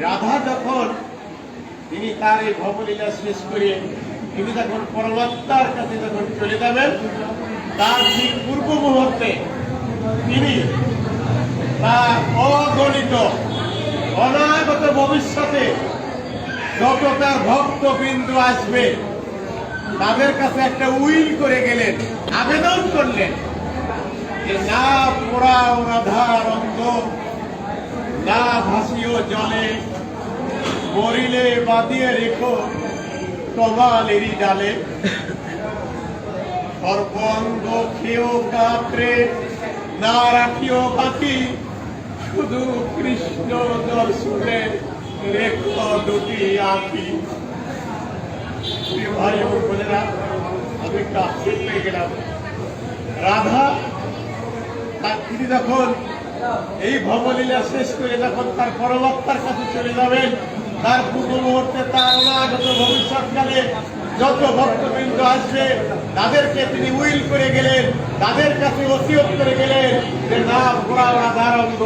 রাধা যখন তিনি তার এই ভবলীলা শেষ করে তিনি যখন পরমাত্মার কাছে যখন চলে যাবেন, তার ঠিক পূর্ব মুহূর্তে তিনি তার অগণিত, অনাগত ভবিষ্যতে যত তার ভক্তবৃন্দ আসবে তাদের কাছে একটা উইল করে গেলেন, আবেদন করলেন যে, না পোড়া ও রাধার অঙ্গ না ভাসিও জলে, মরিলে বাঁধিয়ে রেখো ডালে। সর্বঙ্গ খেয়েও না রাখিও বাকি শুধু কৃষ্ণ দর্শনে রেখো দুটি আঁকি প্রিয় ভাই আমি একটু আশ্চর্য হয়ে গেলাম রাধা, তার তিনি যখন এই ভবলীলা শেষ করে যখন তার পরবক্তার কাছে চলে যাবেন, তার পূর্ব মুহূর্তে তার অনাগত ভবিষ্যৎকালে যত ভক্তবৃন্দ আসবে, তাদেরকে তিনি উইল করে গেলেন, তাদের কাছে ওসিয়ত করে গেলেন যে, না পোড়াও রাধার অঙ্গ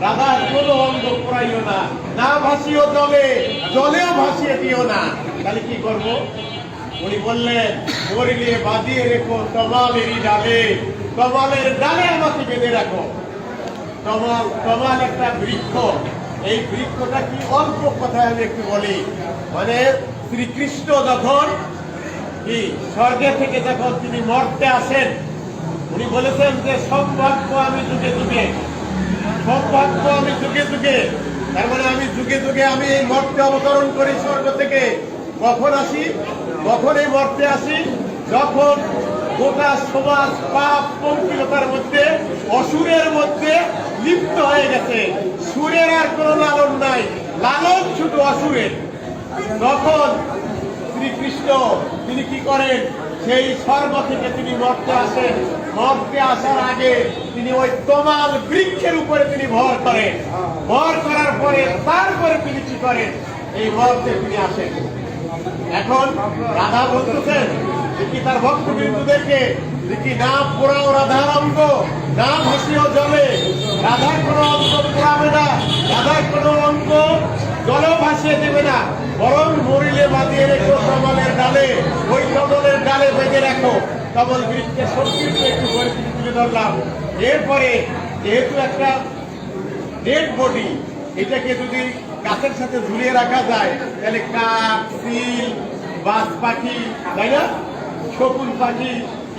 রাধার কোনো অঙ্গ পোড়াইও না। না ভাসিও জলে, জলেও ভাসিয়ে দিও না। তাহলে কি করব? উনি বললেন, মরিলে বাঁধিয়ে রেখো তমালেরই ডালে, তমালের ডালে আমাকে বেঁধে রাখো। তমাল তমাল একটা বৃক্ষ। এই বৃক্ষটা কি অল্প কথায় আমি একটু বলি। মানে শ্রীকৃষ্ণ যখন কি? স্বর্গে থেকে যখন তিনি মর্তে আসেন, উনি বলেছেন যে সৌভাগ্য আমি যুগে যুগে সৌভাগ্য আমি যুগে যুগে, তার মানে আমি যুগে যুগে আমি এই মর্তে অবতরণ করি স্বর্গ থেকে। কখন আসি? কখন এই মর্তে আসি যখন গোটা সমাজ, পাপ পঙ্কিলতার মধ্যে, অসুরের মধ্যে লিপ্ত হয়ে গেছে। সুরের আর কোনো লালন নাই। লালন শুধু অসুরের। তখন শ্রীকৃষ্ণ তিনি কি করেন? সেই স্বর্গ থেকে তিনি মর্তে আসেন। মর্তে আসার আগে তিনি ওই তমাল বৃক্ষের উপরে তিনি ভর করেন। ভর করার পরে তারপরে তিনি কি করেন? এই মর্তে তিনি আসেন। এখন রাধা বলতেছেন কি তার ভক্তবৃন্দুদেরকে যে কি না পোড়াও, রাধার অঙ্গ না ভাসিও জলে। রাধার কোনো অঙ্গ পোড়াবে না, রাধার কোনো অঙ্গ জলেও ভাসিয়ে দেবে না বরং মরিলে বাঁধিয়ে রেখো কমলের ডালে ওই কমলের ডালে বেঁধে রাখো। কমল বৃক্ষকে সংক্ষিপ্ত একটু পরিস্থিতি তুলে ধরলাম। এরপরে যেহেতু একটা ডেড বডি এটাকে যদি গাছের সাথে ঝুলিয়ে রাখা যায় তাহলে কাক সিল বাস পাখি তাই না? শকুন পাখি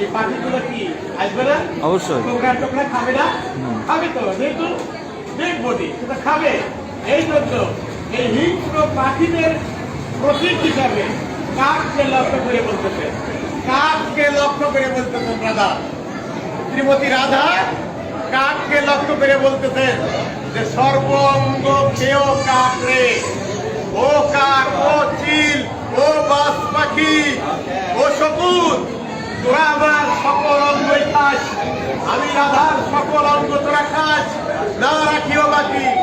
এই পাখিগুলো কি আসবে না? অবশ্যই। টোকরা টোকরা খাবে না? খাবে তো যেহেতু ডেড বডি সেটা খাবে। এই জন্য এই হিংস্র পাখিদের প্রতীক হিসাবে কাককে লক্ষ্য করে বলতেছে? কাককে লক্ষ্য করে বলতেছেন রাধা? শ্রীমতী রাধা কাককে লক্ষ্য করে বলতেছেন যে সর্ব অঙ্গ খেয়েও কাক রে ও কাক ও চিল? ও বাস পাখি? ও শকুন তোরা আমার সকল অঙ্গই খাস। আমি রাধার সকল অঙ্গ তোরা খাস। না রাখিও বাকি।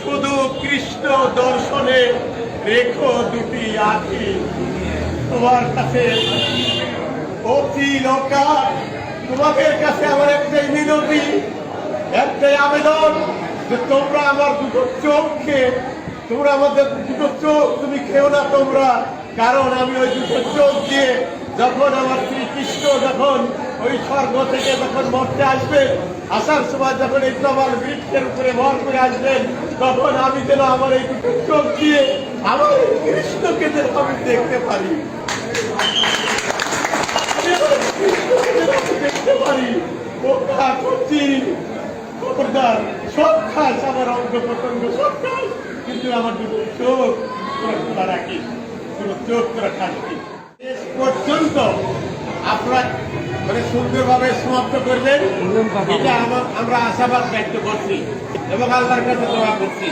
শুধু কৃষ্ণ দর্শনে রেখো দুটি তোমার কাছে অতি তোমাদের কাছে আমার একটাই মিনতি একটাই আবেদন যে তোমরা আমার দুটো চোখকে, তোমরা আমাদের দুটো চোখ তুমি খেও না তোমরা। কারণ আমি ওই দুটো চোখ দিয়ে যখন আমার শ্রীকৃষ্ণ যখন ওই স্বর্গ থেকে যখন মরতে আসবেন আসার সময় যখন এই প্রবল বৃক্ষের উপরে ভর করে আসবেন তখন আমি যেন আমার এই চোখ দিয়ে আমার কৃষ্ণকে যেন আমি দেখতে পারি। দেখতে পারি সব খাস আমার অঙ্গ সব কিন্তু আমার চোখ চোখ পর্যন্ত আপনারা মানে সুন্দরভাবে সমাপ্ত করবেন। এটা আমরা আশাবাদ ব্যক্ত করছি এবং আল্লাহর কাছে দোয়া করছি।